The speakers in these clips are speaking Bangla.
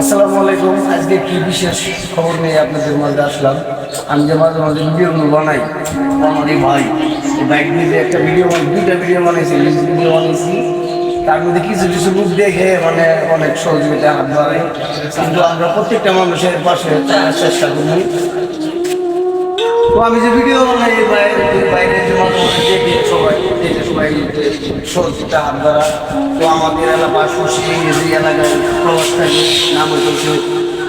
আসসালামু আলাইকুম। আজকে কি বিশেষ খবর নিয়ে আপনাদের মাঝে আসলাম। আমি যে মাঝে মাঝে ভিডিওগুলো বানাই এই ভাই বাইক নিয়ে একটা ভিডিও দুইটা ভিডিও বানাইছি ভিডিও বানিয়েছি তার মধ্যে কিছু কিছু মুখ দেখে মানে অনেক সহযোগিতা হাত বাড়াই। কিন্তু আমরা প্রত্যেকটা মানুষের পাশে চেষ্টা করি। তো আমি যে ভিডিও বানাই সবাই সহযোগিতা হাত দ্বারা তো আমাদের এলাকা পাশাপাশি এই যে এলাকায় প্রবাস থাকে নাম হচ্ছে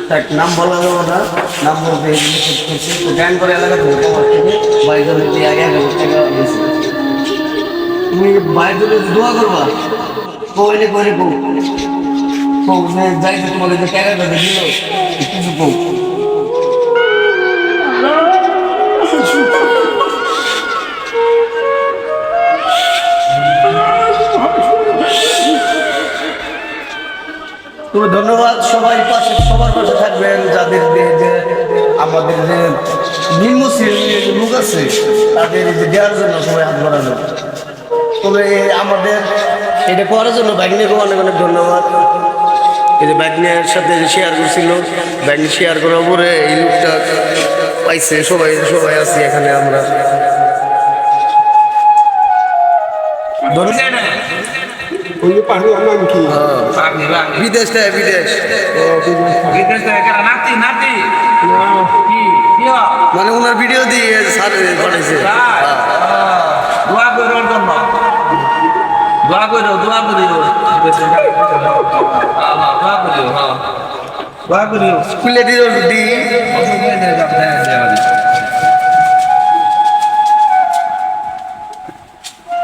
তার নাম বলা যাবে না, নাম বলতে করছে? তো জ্ঞান করে এলাকা থেকে প্রবাস থেকে বাইরে দিয়ে আগে আগে টাকা গেছে তুমি বাইরে দোয়া করবা? কইলে করে কো কো যাই তোমাদের যে দিল। কিছু কো তো ধন্যবাদ সবাই পাশে, সবার পাশে থাকবেন, যাদের যে- আমাদের যে নিম্ন শ্রেণির লোক আছে, তাদের যে দেওয়ার জন্য সবাই হাত বাড়ানো। তবে আমাদের এটা করার জন্য বাইকনিকে অনেক অনেক ধন্যবাদ। এই যে বাইকনিয়ার সাথে শেয়ার করছিল বাইকনি শেয়ার করার পরে এই লোকটা পাইছে, সবাই সবাই আছি এখানে আমরা। ওই পাহাড়ের নাম কি. বিদেশ থেকে বিদেশ nanti, nanti. Ki, iya. মানে ওনার ভিডিও দিয়ে স্যার পাঠাইছে kilo kono. Dua kilo, dua kilo. Ah, dua kilo, ha. Dua kilo. খুলে দিল দি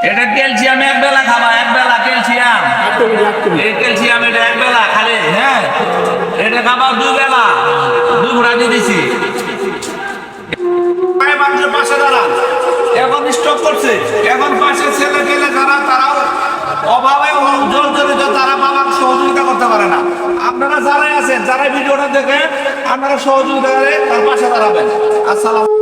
এটা ক্যালসিয়াম এক বেলা খাবা, এক বেলা ক্যালসিয়াম। এই ক্যালসিয়াম এটা এক বেলা খালি হ্যাঁ? এটা খাবা দুই বেলা। দুই ঘোড়া দিয়ে দিছি। পাশে দাঁড়ান। এখন স্টপ করছে। এখন পাশে ছেলে গেলে যারা, তারাও অভাবে জল জড়িত তারা বাবার সহযোগিতা করতে পারে না। আপনারা যারাই আছেন যারা ভিডিওটা দেখে আপনারা সহযোগিতা করে তার পাশে দাঁড়াবেন। আসসালাম